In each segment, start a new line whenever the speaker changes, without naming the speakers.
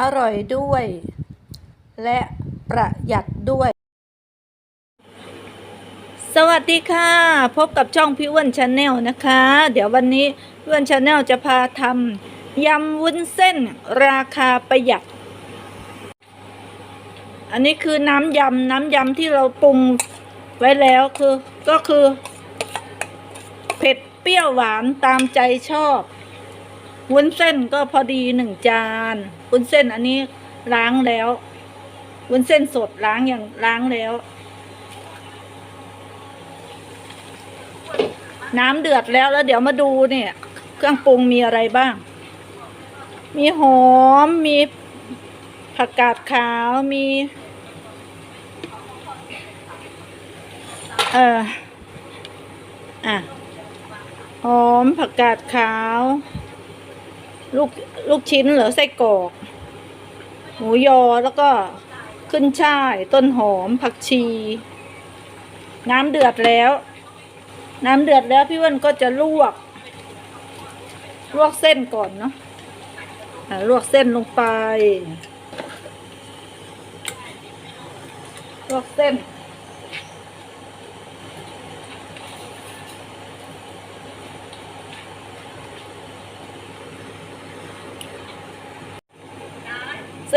อร่อยด้วย และประหยัดด้วย สวัสดีค่ะ พบกับช่องพี่อ้วนชาแนลนะคะ เดี๋ยววันนี้พี่อ้วนชาแนลจะพาทำยำวุ้นเส้นราคาประหยัด อันนี้คือน้ำยำน้ำยำที่เราปรุงไว้แล้วคือก็คือเผ็ดเปรี้ยวหวานตามใจชอบ วุ้นเส้นก็พอดีหนึ่งจาน วุ้นเส้นอันนี้ล้างแล้ววุ้นเส้นสดล้างอย่างล้างแล้ว น้ำเดือดแล้วแล้วเดี๋ยวมาดูเนี่ย เครื่องปรุงมีอะไรบ้าง มีหอมมีผักกาดขาวมี เอออะหอมผักกาดขาว ลูกลูกชิ้นเหรือไส้กรอกหมูยอแล้วก็ขึ้นช่าย ต้นหอมผักชี น้ำเดือดแล้ว น้ำเดือดแล้วพี่วันก็จะลวก ลวกเส้นก่อนเนาะลวกเส้นลงไป ลวกเส้น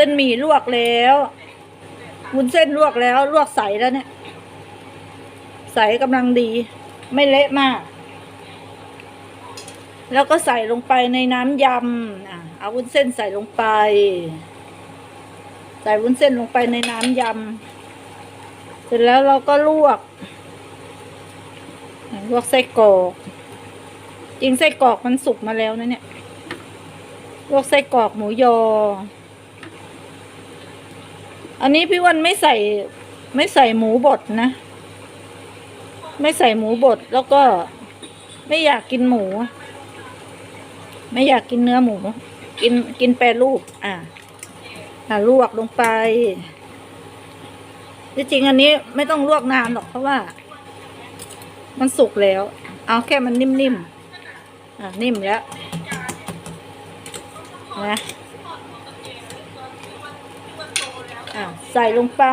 ส้นหมี่ลวกแล้ววุ้นเส้นลวกแล้ว ลวกใสแล้วเนี่ย ใสกำลังดี ไม่เละมาก แล้วก็ใส่ลงไปในน้ำยำอะเอาวุ้นเส้นใส่ลงไป ใส่วุ้นเส้นลงไปในน้ำยำเสร็จแล้วเราก็ลวก ลวกไส้กรอกจริงไส้กรอกมันสุกมาแล้วนะเนี่ย ลวกไส้กรอกหมูยอ อันนี้พี่วันไม่ใส่ไม่ใส่หมูบดนะ ไม่ใส่หมูบดแล้วก็ไม่อยากกินหมู ไม่อยากกินเนื้อหมู กินกินแปรรูป อะอะลวกลงไปที่จริงอันนี้ไม่ต้องลวกนานหรอกเพราะว่า มันสุกแล้ว เอาแค่มันนิ่มๆอะนิ่มแล้วนะ อะ ใส่ลงไป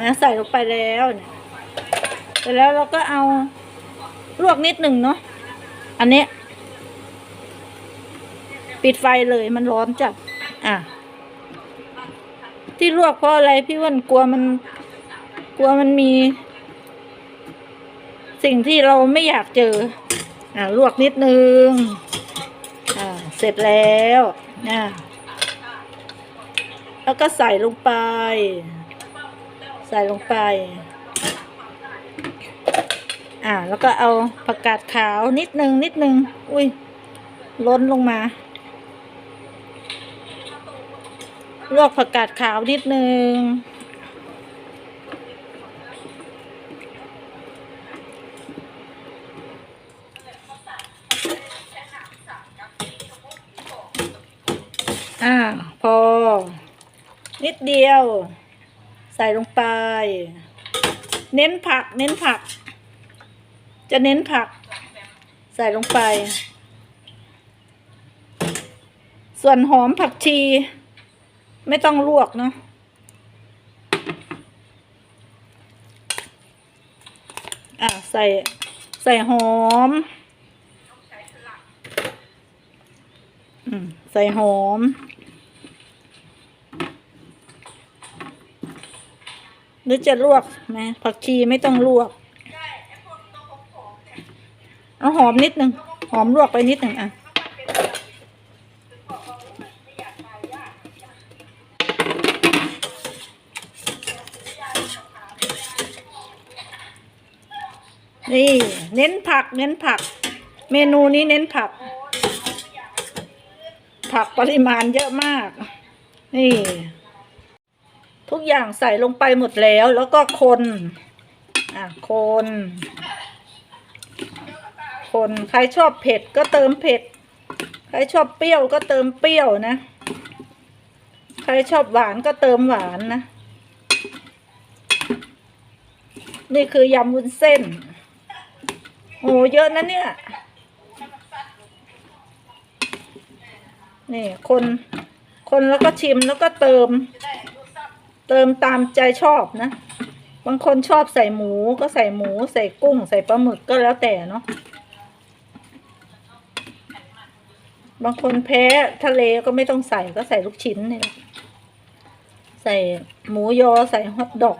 นะใส่ลงไปแล้วเนี่ยเสร็จแล้วเราก็เอาลวกนิดหนึ่งเนาะอันนี้ ปิดไฟเลยมันร้อนจัดอะ ที่ลวกเพราะอะไรพี่วันกลัวมัน กลัวมันมี สิ่งที่เราไม่อยากเจอ อะลวกนิดนึง อ่า เสร็จแล้วอะ แล้วก็ใส่ลงไป ใส่ลงไป อ่า แล้วก็เอาผักกาดขาวนิดนึงนิดนึง อุ้ย ล้นลงมา ลวกผักกาดขาวนิดนึงอ่าพอ นิดเดียว ใส่ลงไป เน้นผัก เน้นผัก จะเน้นผัก ใส่ลงไป ส่วนหอมผักชี ไม่ต้องลวกเนาะอะใส่ใส่หอมอืมใส่หอม หรือจะลวกไหมผักชีไม่ต้องลวกเอาหอมนิดนึงหอมลวกไปนิดหนึ่งอะนี่เน้นผักเน้นผัก เมนูนี้เน้นผัก ผักปริมาณเยอะมาก นี่ ทุกอย่างใส่ลงไปหมดแล้ว แล้วก็คน อะ คน คน ใครชอบเผ็ดก็เติมเผ็ด ใครชอบเปรี้ยวก็เติมเปรี้ยวนะ ใครชอบหวานก็เติมหวานนะ นี่คือยำวุ้นเส้น โอ้เยอะนะเนี่ย นี่ คน คนแล้วก็ชิมแล้วก็เติม เติมตามใจชอบนะ บางคนชอบใส่หมูก็ใส่หมู ใส่กุ้ง ใส่ปลาหมึกก็แล้วแต่เนาะ บางคนแพ้ทะเลก็ไม่ต้องใส่ก็ใส่ลูกชิ้นนี่ใส่หมูยอใส่ฮอทดอก